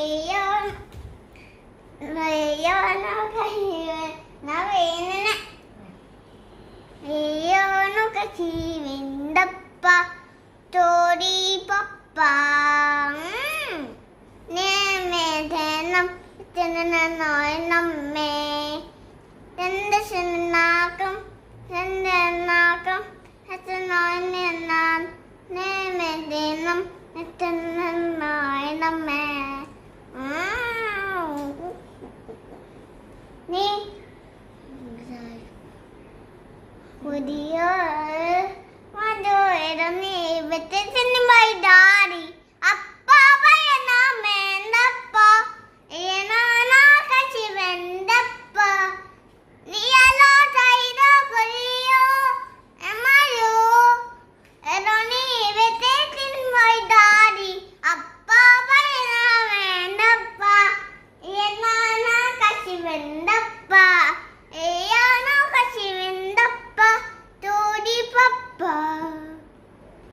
വെയ്യോണം വെയ്യോണോ കഴിയുന്ന വേദന വെയ്യോണു കച്ചി വെന്തപ്പ തോടി പപ്പ നേമേധനം നോയണമ്മേ നീ പുതിയ